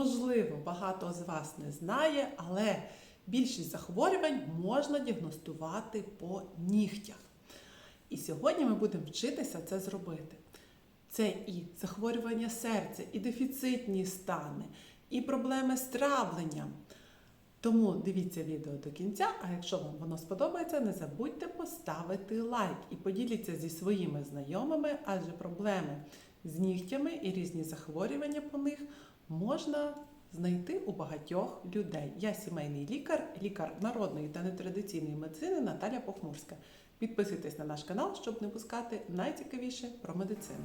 Можливо, багато з вас не знає, але більшість захворювань можна діагностувати по нігтях. І сьогодні ми будемо вчитися це зробити. Це і захворювання серця, і дефіцитні стани, і проблеми з травленням. Тому дивіться відео до кінця, а якщо вам воно сподобається, не забудьте поставити лайк і поділіться зі своїми знайомими, адже проблеми з нігтями і різні захворювання по них можна знайти у багатьох людей. Я сімейний лікар, лікар народної та нетрадиційної медицини Наталя Похмурська. Підписуйтесь на наш канал, щоб не пускати найцікавіше про медицину.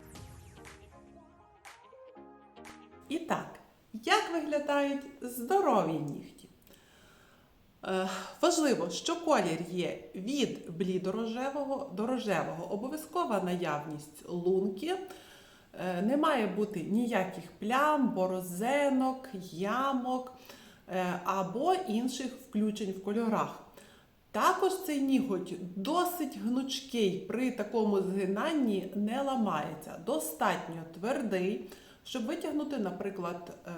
І так, як виглядають здорові нігті? Е, Важливо, що колір є від блідорожевого до рожевого. Обов'язкова наявність лунки. Е, Не має бути ніяких плям, борозенок, ямок е, або інших включень в кольорах. Також цей ніготь досить гнучкий, при такому згинанні не ламається. Достатньо твердий, щоб витягнути, наприклад, е,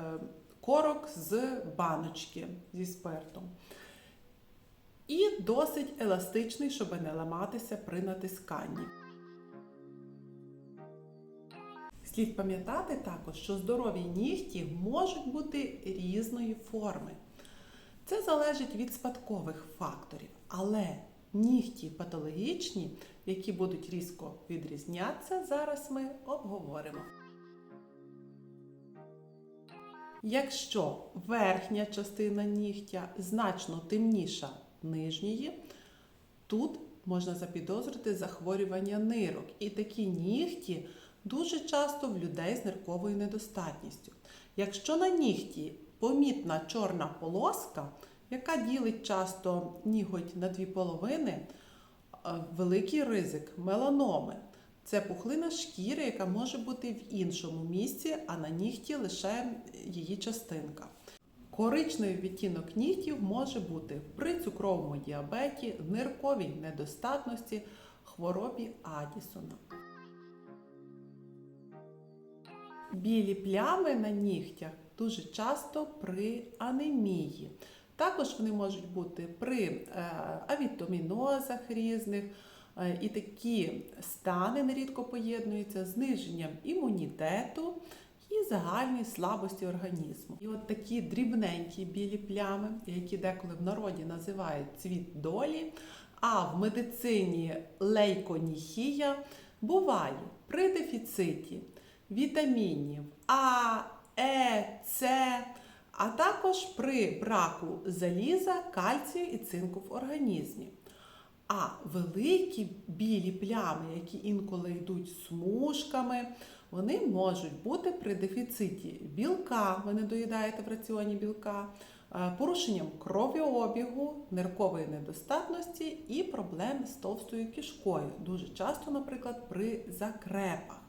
корок з баночки зі спиртом. І досить еластичний, щоб не ламатися при натисканні. Слід пам'ятати також, що здорові нігті можуть бути різної форми. Це залежить від спадкових факторів, але нігті патологічні, які будуть різко відрізнятися, зараз ми обговоримо. Якщо верхня частина нігтя значно темніша нижньої, тут можна запідозрити захворювання нирок. І такі нігті дуже часто в людей з нирковою недостатністю. Якщо на нігті помітна чорна полоска, яка ділить часто ніготь на дві половини, е, великий ризик меланоми. Це пухлина шкіри, яка може бути в іншому місці, а на нігті лише її частинка. Коричневий відтінок нігтів може бути при цукровому діабеті, нирковій недостатності, хворобі Адісона. Білі плями на нігтях дуже часто при анемії. Також вони можуть бути при е, авітомінозах різних. Е, І такі стани нерідко поєднуються з зниженням імунітету і загальної слабості організму. І от такі дрібненькі білі плями, які деколи в народі називають цвіт долі, а в медицині лейконіхія, буває при дефіциті вітамінів А, Е, С, а також при браку заліза, кальцію і цинку в організмі. А великі білі плями, які інколи йдуть смужками, вони можуть бути при дефіциті білка, ви не доїдаєте в раціоні білка, е, порушенням кровообігу, ниркової недостатності і проблем з товстою кишкою. Дуже часто, наприклад, при закрепах.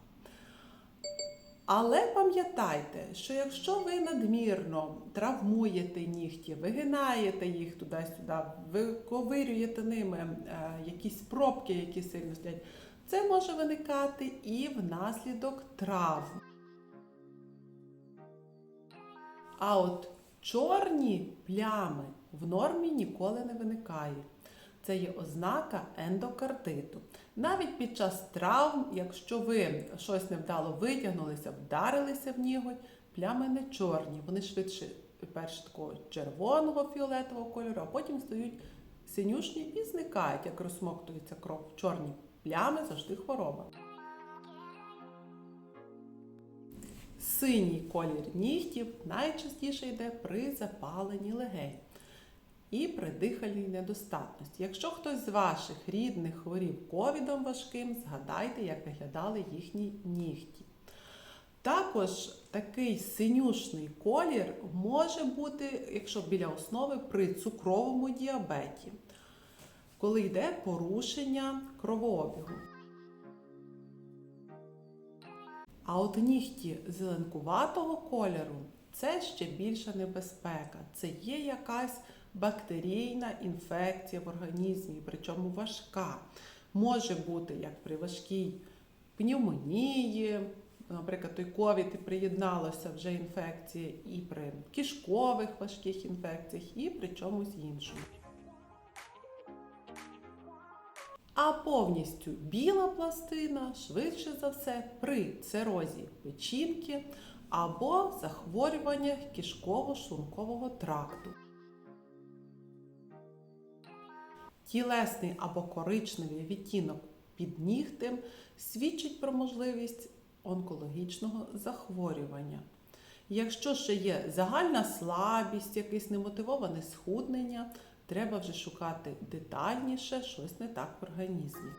Але пам'ятайте, що якщо ви надмірно травмуєте нігті, вигинаєте їх туди-сюди, виковирюєте ними е, якісь пробки, які сильно стоять, це може виникати і внаслідок травм. А от чорні плями в нормі ніколи не виникає. Це є ознака ендокардиту. Навіть під час травм, якщо ви щось невдало витягнулися, вдарилися в ніготь, плями не чорні, вони швидше перш такого червоного фіолетового кольору, а потім стають синюшні і зникають, як розсмоктується кров. Чорні плями завжди хвороба. Синій колір нігтів найчастіше йде при запаленні легень і при дихальній недостатності. Якщо хтось з ваших рідних хворів ковідом важким, згадайте, як виглядали їхні нігті. Також такий синюшний колір може бути, якщо біля основи, при цукровому діабеті, коли йде порушення кровообігу. А от нігті зеленкуватого кольору це ще більша небезпека. Це є якась бактерійна інфекція в організмі, причому важка. Може бути як при важкій пневмонії, наприклад, той ковід і приєдналося вже інфекція і при кишкових важких інфекціях, і при чомусь іншому. А повністю біла пластина, швидше за все, при цирозі печінки або захворюваннях кишково-шлункового тракту. Тілесний або коричневий відтінок під нігтем свідчить про можливість онкологічного захворювання. Якщо ще є загальна слабість, якесь немотивоване схуднення, треба вже шукати детальніше щось не так в організмі.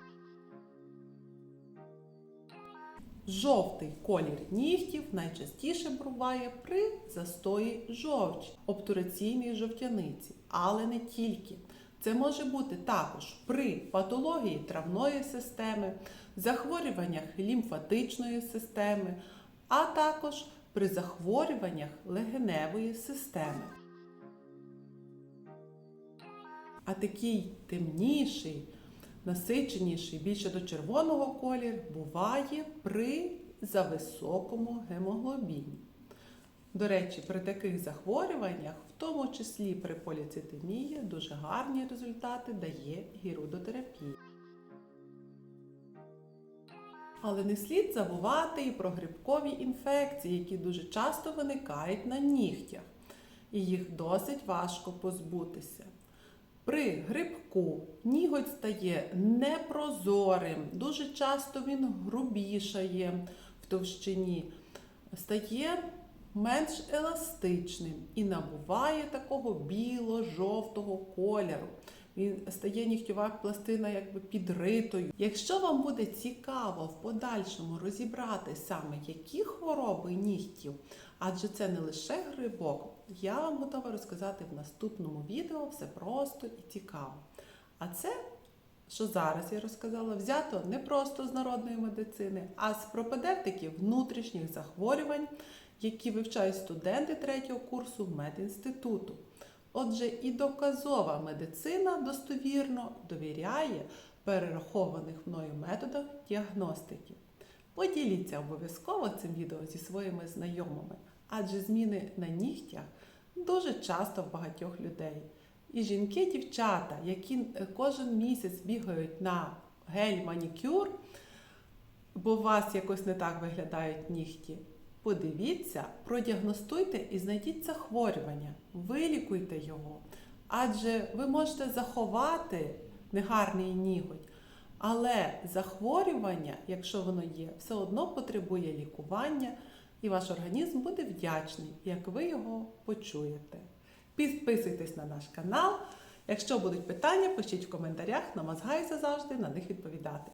Жовтий колір нігтів найчастіше буває при застої жовчі, обтураційній жовтяниці, але не тільки. Це може бути також при патології травної системи, захворюваннях лімфатичної системи, а також при захворюваннях легеневої системи. А такий темніший, насиченіший, більше до червоного колір буває при зависокому гемоглобіні. До речі, при таких захворюваннях, в тому числі при поліцитемії, дуже гарні результати дає гірудотерапія. Але не слід забувати і про грибкові інфекції, які дуже часто виникають на нігтях, і їх досить важко позбутися. При грибку ніготь стає непрозорим, дуже часто він грубішає в товщині, стає менш еластичним і набуває такого біло-жовтого кольору. Він стає нігтєва пластина якби підритою. Якщо вам буде цікаво в подальшому розібрати саме які хвороби нігтів, адже це не лише грибок, я вам готова розказати в наступному відео все просто і цікаво. А це, що зараз я розказала, взято не просто з народної медицини, а з пропедевтиків внутрішніх захворювань, які вивчають студенти третього курсу медінституту. Отже, і доказова медицина достовірно довіряє перерахованих мною методах діагностики. Поділіться обов'язково цим відео зі своїми знайомими, адже зміни на нігтях дуже часто в багатьох людей. І жінки, дівчата, які кожен місяць бігають на гель-манікюр, бо у вас якось не так виглядають нігті. Подивіться, продіагностуйте і знайдіть захворювання, вилікуйте його. Адже ви можете заховати негарний ніготь, але захворювання, якщо воно є, все одно потребує лікування, і ваш організм буде вдячний, як ви його почуєте. Підписуйтесь на наш канал. Якщо будуть питання, пишіть в коментарях, намагаюся завжди на них відповідати.